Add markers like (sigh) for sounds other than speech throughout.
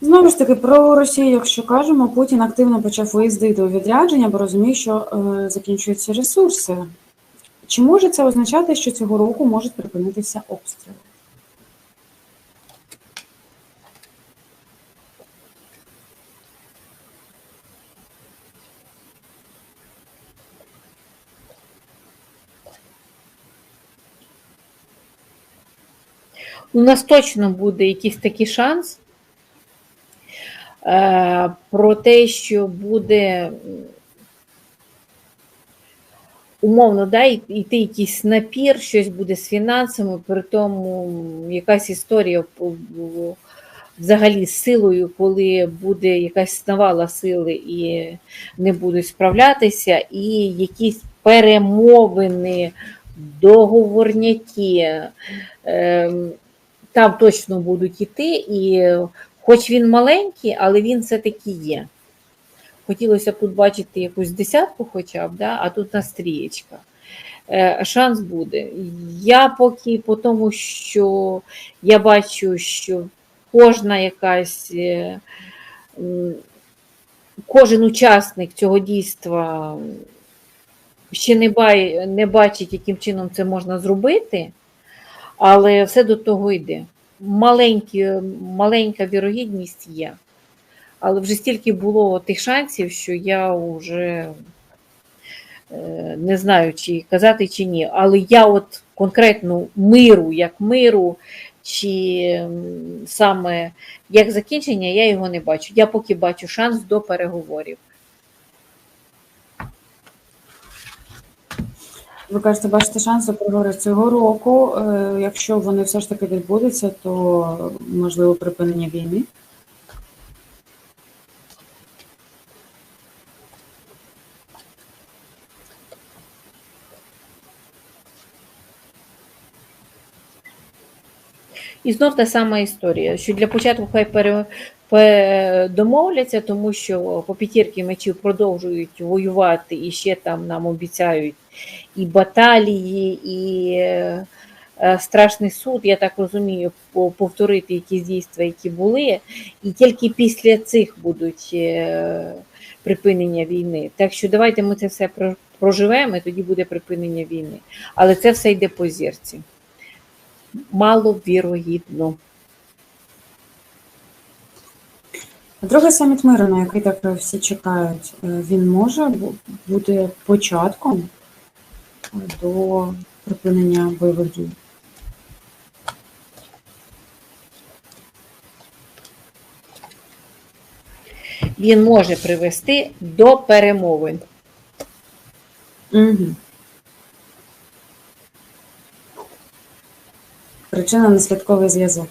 Знову ж таки, про Росію, якщо кажемо, Путін активно почав виїздити у відрядження, бо розуміє, що е, закінчуються ресурси. Чи може це означати, що цього року можуть припинитися обстріли? У нас точно буде якийсь такий шанс про те, що буде умовно да, йти якийсь напір, щось буде з фінансами, при тому якась історія взагалі з силою, коли буде якась навала сили і не будуть справлятися, і якісь перемовини, договорняки. Ем, там точно будуть іти, і хоч він маленький, але він все-таки є. Хотілося б тут бачити якусь десятку хоча б, да? а тут на стрієчка. Е, Шанс буде. Я поки по тому, що я бачу, що кожна якась, е, кожен учасник цього дійства ще не, бай, не бачить, яким чином це можна зробити, але все до того йде. Маленькі, маленька вірогідність є. Але вже стільки було тих шансів, що я вже е, не знаю, чи казати, чи ні. Але я от конкретно миру, як миру, чи саме як закінчення, я його не бачу. Я поки бачу шанс до переговорів. Ви кажете, бачите шанси переговори цього року. Е, Якщо вони все ж таки відбудуться, то можливо припинення війни. І знов та сама історія, що для початку хай пере, пе- домовляться, тому що по п'ятірки мечів продовжують воювати і ще там нам обіцяють і баталії, і е, страшний суд, я так розумію, повторити якісь дійства, які були, і тільки після цих будуть е, припинення війни. Так що давайте ми це все про- проживемо, і тоді буде припинення війни. Але це все йде по зірці маловірогідно. Другий саміт миру, на який так всі чекають, е, він може бути початком до припинення бойових дій. Він може привести до перемовин. Угу. Причина наслідковий зв'язок.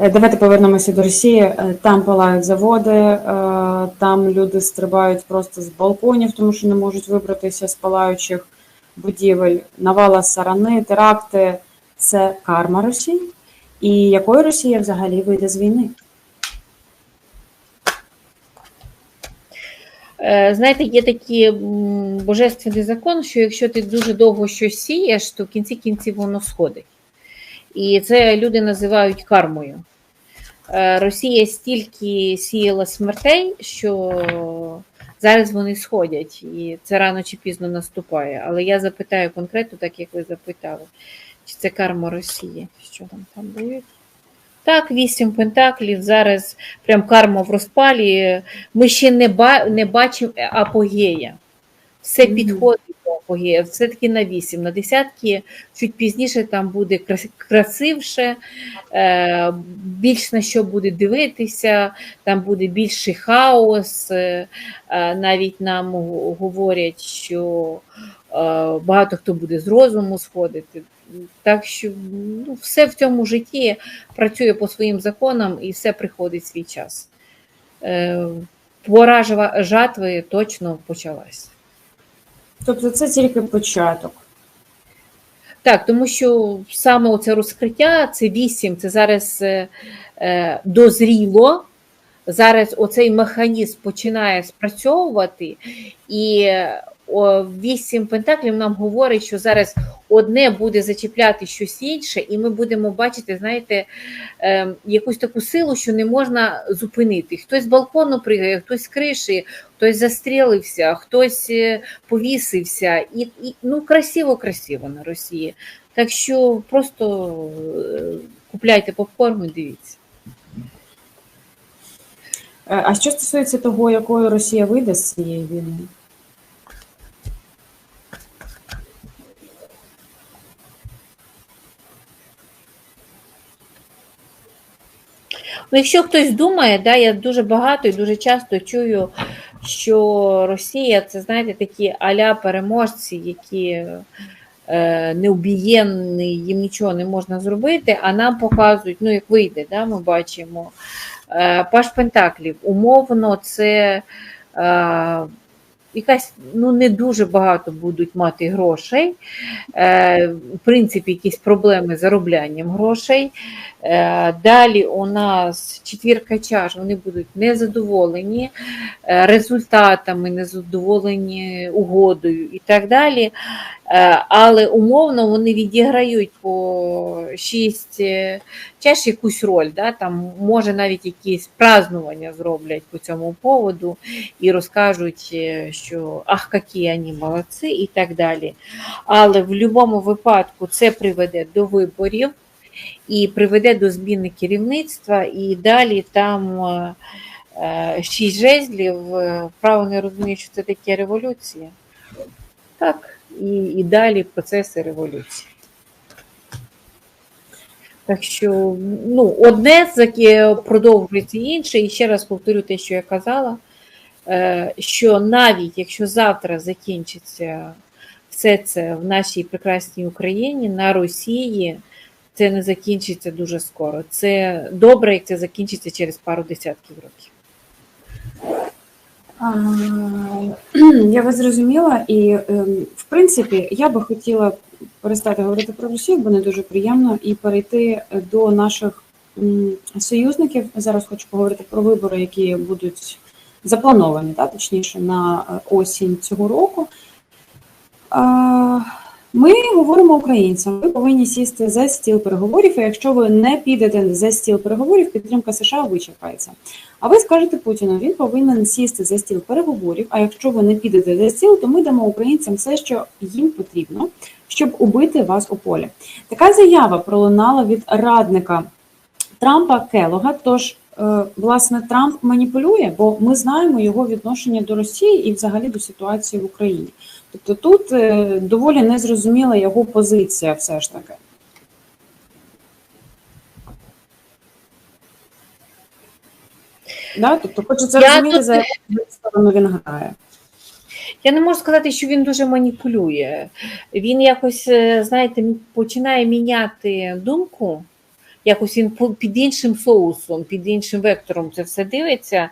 Е, Давайте повернемося до Росії. Е, Там палають заводи, е, там люди стрибають просто з балконів, тому що не можуть вибратися з палаючих будівель. Навала сарани, теракти це карма Росії. І якою Росія взагалі вийде з війни? Знаєте, є такий божественний закон, що якщо ти дуже довго щось сієш, то в кінці кінців воно сходить. І це люди називають кармою. Е, Росія стільки сіяла смертей, що зараз вони сходять, і це рано чи пізно наступає. Але я запитаю конкретно, так як ви запитали, чи це карма Росії? Що там там дають? Так, вісім пентаклів. Зараз прям карма в розпалі. Ми ще не, ба- не бачимо апогея. Все підходить до. Все-таки на вісім. На десятки чуть пізніше там буде крас- красивше, е, більш на що буде дивитися, там буде більший хаос. Е, е, навіть нам говорять, що багато хто буде з розуму сходити. Так що ну, все в цьому житті працює по своїм законам і все приходить свій час. Пора жатви точно почалась. Тобто це тільки початок. Так, тому що саме оце розкриття, це вісім, це зараз е, е, дозріло. Зараз оцей механізм починає спрацьовувати, і вісім пентаклів нам говорить, що зараз одне буде зачіпляти щось інше, і ми будемо бачити, знаєте, е, якусь таку силу, що не можна зупинити. Хтось з балкону пригає, хтось з криші, хтось застрілився, хтось е, повісився. І, і ну красиво, красиво на Росії. Так що просто е, купляйте попкорн і дивіться. Е, А що стосується того, якою Росія вийде з цієї війни? Ну, якщо хтось думає, да, я дуже багато і дуже часто чую, що Росія це, знаєте, такі аля переможці, які е, неубієнні, їм нічого не можна зробити, а нам показують, ну як вийде, да, ми бачимо. Е, Паш Пентаклів, умовно, це е, якась ну не дуже багато будуть мати грошей. Е, в принципі, якісь проблеми з зароблянням грошей. Е, Далі у нас четвірка чаш, вони будуть незадоволені е, результатами, незадоволені угодою і так далі. Е, Але умовно вони відіграють по шість чаш якусь роль. Да? Там може навіть якісь празднування зроблять по цьому поводу і розкажуть, що ах, які вони молодці, і так далі. Але в будь-якому випадку це приведе до виборів і приведе до зміни керівництва, і далі там е, е, шість жезлів, е, право не розумію, що це таке революція. Так, і, і далі процеси революції. Так що ну, одне продовжується інше, і ще раз повторю те, що я казала, що навіть якщо завтра закінчиться все це в нашій прекрасній Україні, на Росії це не закінчиться дуже скоро. Це добре, як це закінчиться через пару десятків років. (clears throat) Я вас зрозуміла, і ем, в принципі я би хотіла перестати говорити про Росію, бо не дуже приємно, і перейти до наших союзників. Зараз хочу поговорити про вибори, які будуть заплановані, та, точніше, на е, осінь цього року. Ми говоримо українцям, ви повинні сісти за стіл переговорів, і якщо ви не підете за стіл переговорів, підтримка США вичерпається. А ви скажете Путіну, він повинен сісти за стіл переговорів. А якщо ви не підете за стіл, то ми дамо українцям все, що їм потрібно, щоб убити вас у полі. Така заява пролунала від радника Трампа Келога. Тож, е, власне, Трамп маніпулює, бо ми знаємо його відношення до Росії і взагалі до ситуації в Україні. Тобто тут е, доволі незрозуміла його позиція, все ж таки. Да? Тобто хочеться розуміти, тут- за яку сторону він грає. Я не можу сказати, що він дуже маніпулює. Він якось, е, знаєте, починає міняти думку. Якось він під іншим соусом, під іншим вектором це все дивиться.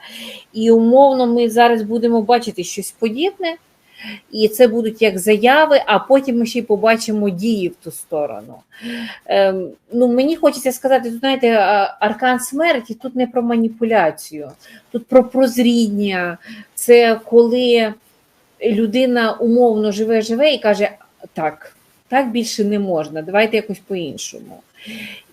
І умовно ми зараз будемо бачити щось подібне, і це будуть як заяви, а потім ми ще й побачимо дії в ту сторону. Ем, ну, мені хочеться сказати, тут, знаєте, аркан смерті тут не про маніпуляцію, тут про прозріння. Це коли людина умовно живе, живе і каже: так, так більше не можна, давайте якось по-іншому.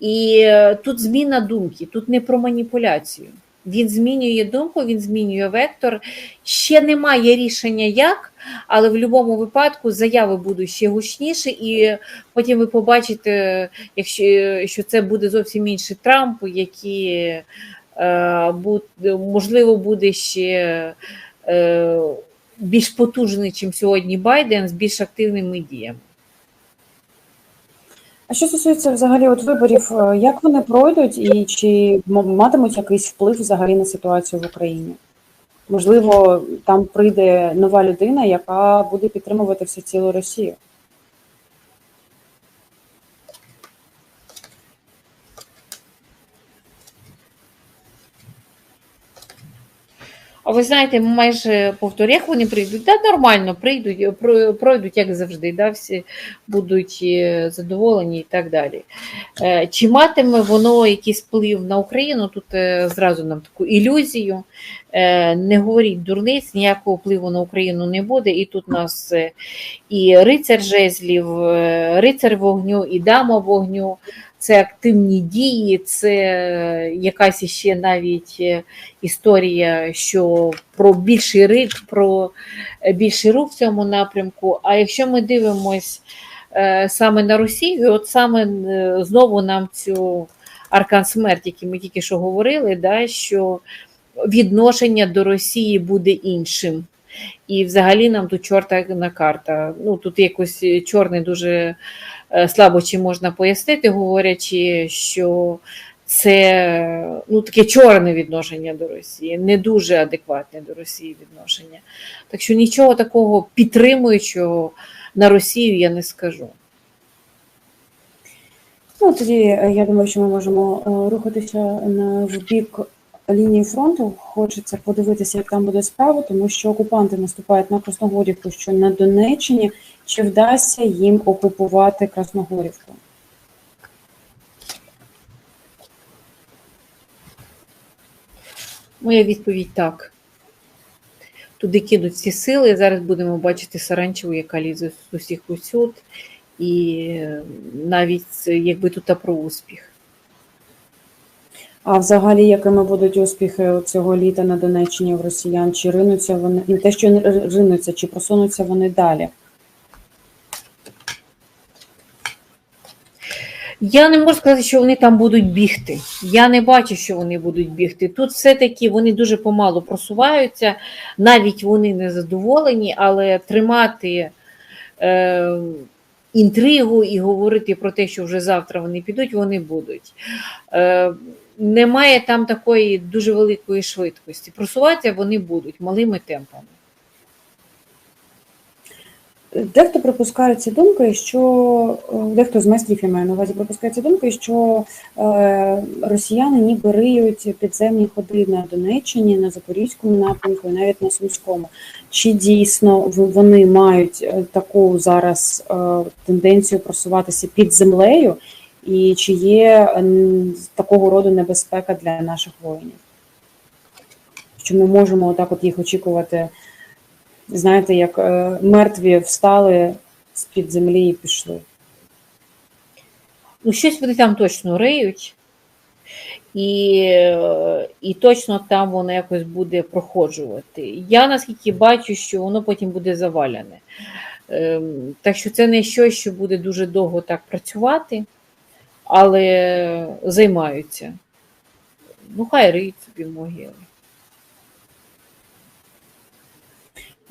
І е, тут зміна думки, тут не про маніпуляцію. Він змінює думку, він змінює вектор. Ще немає рішення як, але в будь-якому випадку заяви будуть ще гучніші, і потім ви побачите, якщо що це буде зовсім інший Трамп, який е, можливо буде ще е, більш потужний, ніж сьогодні Байден, з більш активними діями. А що стосується взагалі от виборів, е, як вони пройдуть і чи матимуть якийсь вплив взагалі на ситуацію в Україні? Можливо, там прийде нова людина, яка буде підтримувати всю цілу Росію. А ви знаєте, майже повторю, як вони прийдуть? Да, нормально прийдуть, пройдуть, як завжди, да, всі будуть е, задоволені і так далі. Е, Чи матиме воно якийсь вплив на Україну? Тут е, зразу нам таку ілюзію. Е, Не говоріть дурниць, ніякого впливу на Україну не буде. І тут нас е, і рицар жезлів, е, рицар вогню, і дама вогню. Це активні дії, це якась іще навіть е, історія, що про більший рик, про е, більший рух в цьому напрямку. А якщо ми дивимось е, саме на Росію, от саме е, знову нам цю аркан смерті, який ми тільки що говорили, да, що відношення до Росії буде іншим. І взагалі нам тут чорна карта. Ну тут якось чорний дуже е, слабо чи можна пояснити, говорячи, що це ну, таке чорне відношення до Росії, не дуже адекватне до Росії відношення. Так що нічого такого підтримуючого на Росію я не скажу. Ну, тоді е, я думаю, що ми можемо е, рухатися в бік лінії фронту. Хочеться подивитися, як там буде справа, тому що окупанти наступають на Красногорівку, що на Донеччині. Чи вдасться їм окупувати Красногорівку? Моя відповідь так. Туди кинуть всі сили. Зараз будемо бачити Саранчеву, яка лізе з усіх усюд. І е, навіть якби тут про успіх. А взагалі, якими будуть успіхи цього літа на Донеччині в росіян? Чи ринуться вони не те, що ринуться, чи просунуться вони далі? Я не можу сказати, що вони там будуть бігти. Я не бачу, що вони будуть бігти. Тут все-таки вони дуже помалу просуваються, навіть вони не задоволені, але тримати е, інтригу і говорити про те, що вже завтра вони підуть, вони будуть. Е, немає там такої дуже великої швидкості. Просуватися вони будуть малими темпами. Дехто припускає ці думки, що е, дехто з майстрів я маю на увазі припускає ці думки, що е, росіяни ніби риють підземні ходи на Донеччині, на Запорізькому напрямку і навіть на Сумському. Чи дійсно вони мають е, таку зараз тенденцію просуватися під землею, і чи є такого роду небезпека для наших воїнів? Що ми можемо отак от їх очікувати? Знаєте, як е, мертві встали з-під землі і пішли. Ну, щось вони там точно риють, і, і точно там воно якось буде проходжувати. Я наскільки бачу, що воно потім буде заваляне. Ем, Так що це не щось, що буде дуже довго так працювати, але займаються. Ну, хай риють собі могили.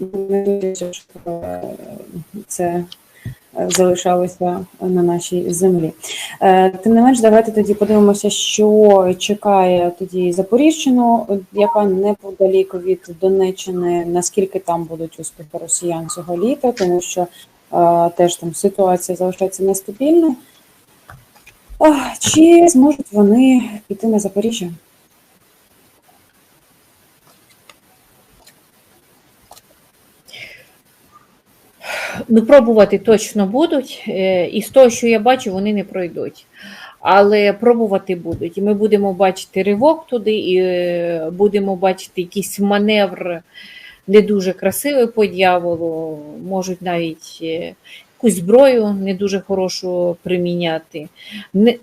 Е, це залишалося на нашій землі. Е, Тим не менш, давайте тоді подивимося, що чекає тоді Запоріжчину, яка неподалік від Донеччини, наскільки там будуть успіхи росіян цього літа, тому що е, теж там ситуація залишається нестабільна. Ах, Чи зможуть вони піти на Запоріжжя? Ну, пробувати точно будуть. е, І з того, що я бачу, вони не пройдуть. Але пробувати будуть. І ми будемо бачити ривок туди, і е, будемо бачити якийсь маневр не дуже красивий по дьяволу. Можуть навіть е, якусь зброю не дуже хорошу приміняти. Не,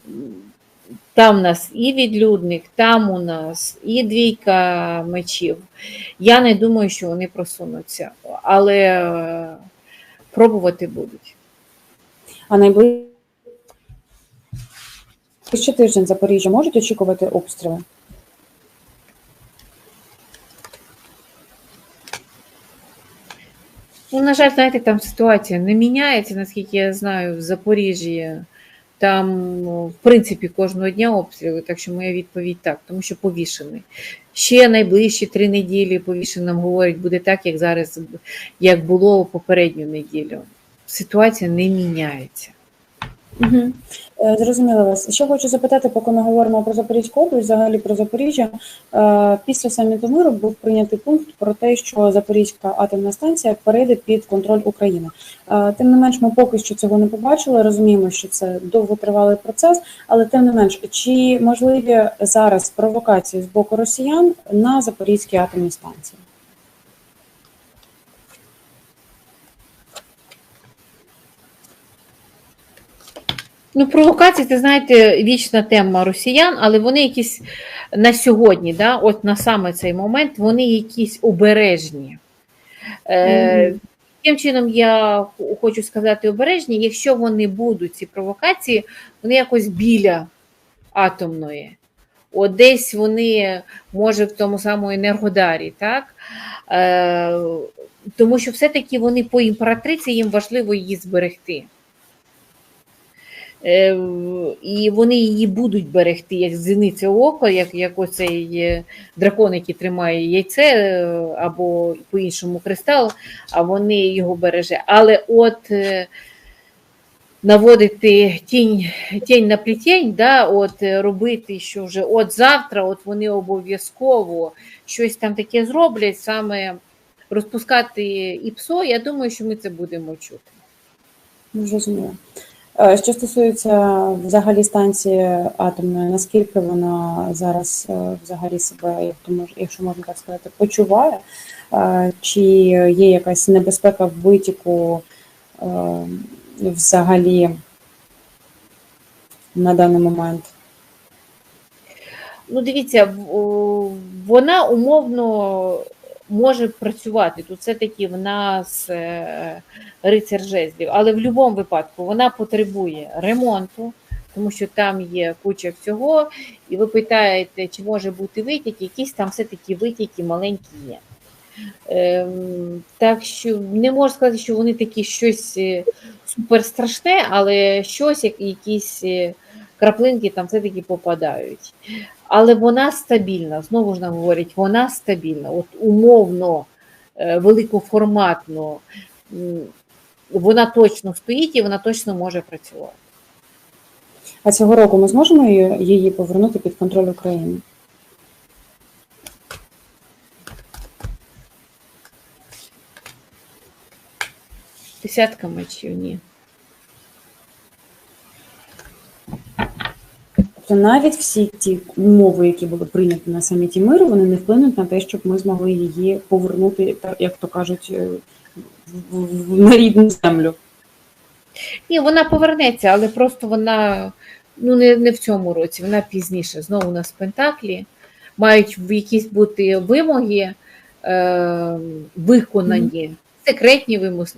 там у нас і відлюдник, там у нас і двійка мечів. Я не думаю, що вони просунуться, але е, пробувати будуть. А найближчий тиждень Запоріжжя можуть очікувати обстріли? Ну, на жаль, знаєте, там ситуація не міняється, наскільки я знаю, в Запоріжжі. Там, ну, в принципі, кожного дня обстріли, так що моя відповідь так, тому що повішений. Ще найближчі три неділі повішений нам говорять, буде так, як зараз, як було попередню неділю. Ситуація не міняється. Угу. Зрозуміла вас. Ще хочу запитати, поки ми говоримо про Запорізьку область, взагалі про Запоріжжя. Е, Після саміту миру був прийнятий пункт про те, що Запорізька атомна станція перейде під контроль України. Е, Тим не менш, ми поки що цього не побачили. Розуміємо, що це довготривалий процес, але тим не менш, чи можливі зараз провокації з боку росіян на Запорізькій атомній станції? Ну, провокації, це знаєте, вічна тема росіян, але вони якісь на сьогодні, да, от на саме цей момент, вони якісь обережні. Е, чином, я хочу сказати обережні, якщо вони будуть, ці провокації, вони якось біля атомної. От десь вони, може, в тому самому Енергодарі, так? Е, тому що все-таки вони по імператриці, їм важливо її зберегти. Е, і вони її будуть берегти, як зіниця ока, як, як оцей е, дракон, який тримає яйце, е, або по-іншому кристал, а вони його береже. Але от наводити тінь, тінь на плітень, да, от робити, що вже от завтра, от вони обов'язково щось там таке зроблять, саме розпускати ІПСО, я думаю, що ми це будемо чути. Зрозуміло. Е, Що стосується взагалі станції атомної, наскільки вона зараз е, взагалі себе, якщо можна так сказати, почуває, Е, чи є якась небезпека в витіку взагалі на даний момент? Ну, дивіться, вона умовно може працювати. Тут все-таки в нас е, рицар жезлів, але в будь-якому випадку вона потребує ремонту, тому що там є куча всього, і ви питаєте, чи може бути витік, якісь там все-таки витіки маленькі є. Ем, так що не можу сказати, що вони такі щось е, суперстрашне, але щось, як якісь е, краплинки там все-таки попадають. Але вона стабільна, знову ж нам говорять, вона стабільна. От умовно, е, великоформатно, вона точно стоїть і вона точно може працювати. А цього року ми зможемо її- її повернути під контроль України? Десятка мечів, ні. Тобто навіть всі ті умови, які були прийняті на саміті миру, вони не вплинуть на те, щоб ми змогли її повернути, як то кажуть, е, на рідну землю. Ні, вона повернеться, але просто вона ну, не, не в цьому році, вона пізніше. Знову у нас Пентаклі. Мають якісь бути вимоги е, виконані, секретні вимоги,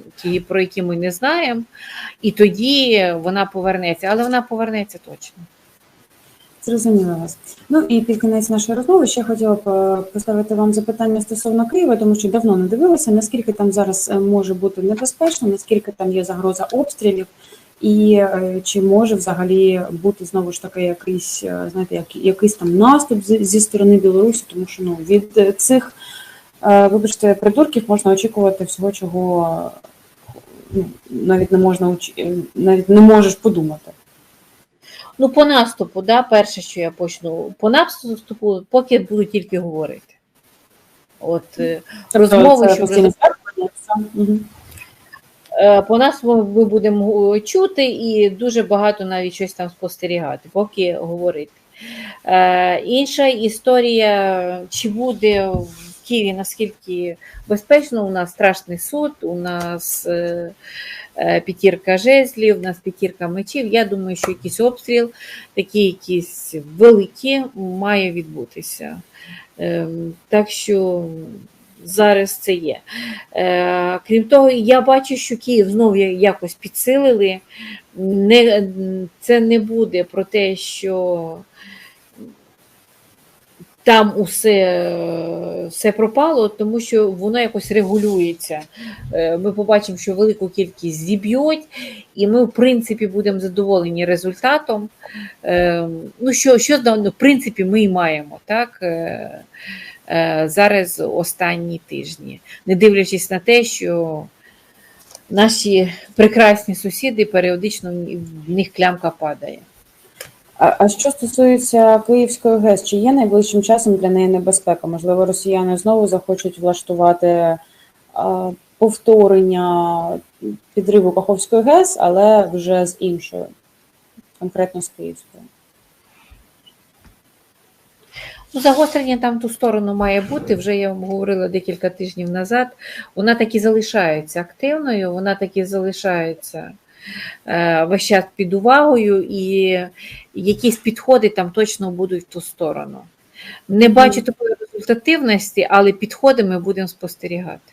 про які ми не знаємо. І тоді вона повернеться, але вона повернеться точно. Зрозуміла вас. Ну і під кінець нашої розмови ще хотіла б поставити вам запитання стосовно Києва, тому що давно не дивилася, наскільки там зараз е, може бути небезпечно, наскільки там є загроза обстрілів, і е, чи може взагалі бути знову ж таки якийсь, е, знаєте, як, якийсь там наступ зі, сторони Білорусі, тому що ну від цих, вибачте, придурків можна очікувати всього, чого ну, навіть не можна навіть не можеш подумати. Ну, по наступу, да, перше, що я почну, по наступу, поки буду тільки говорити. От е, розмови, це що. Мгм. Е, По нас ми будемо чути і дуже багато навіть щось там спостерігати, поки говорити. Е, Інша історія, чи буде в Києві наскільки безпечно, у нас страшний суд, у нас е, е, п'ятірка жезлів, у нас п'ятірка мечів. Я думаю, що якийсь обстріл, такий якийсь великий, має відбутися. Е, Так що зараз це є. Е, Крім того, я бачу, що Київ знову якось підсилили. Не, це не буде про те, що там усе, все пропало, тому що воно якось регулюється. Е, Ми побачимо, що велику кількість зіб'ють, і ми, в принципі, будемо задоволені результатом. Е, Ну, що, що ну, в принципі, ми і маємо. так? Е, е, Зараз останні тижні, не дивлячись на те, що наші прекрасні сусіди періодично в них клямка падає. А, що стосується Київської ГЕС, чи є найближчим часом для неї небезпека? Можливо, росіяни знову захочуть влаштувати повторення підриву Каховської ГЕС, але вже з іншою, конкретно з Київською. Ну, загострення там ту сторону має бути. Вже я вам говорила декілька тижнів назад. Вона таки залишається активною, вона таки залишається весь час під увагою, і якісь підходи там точно будуть в ту сторону. Не бачу такої результативності, але підходи ми будемо спостерігати.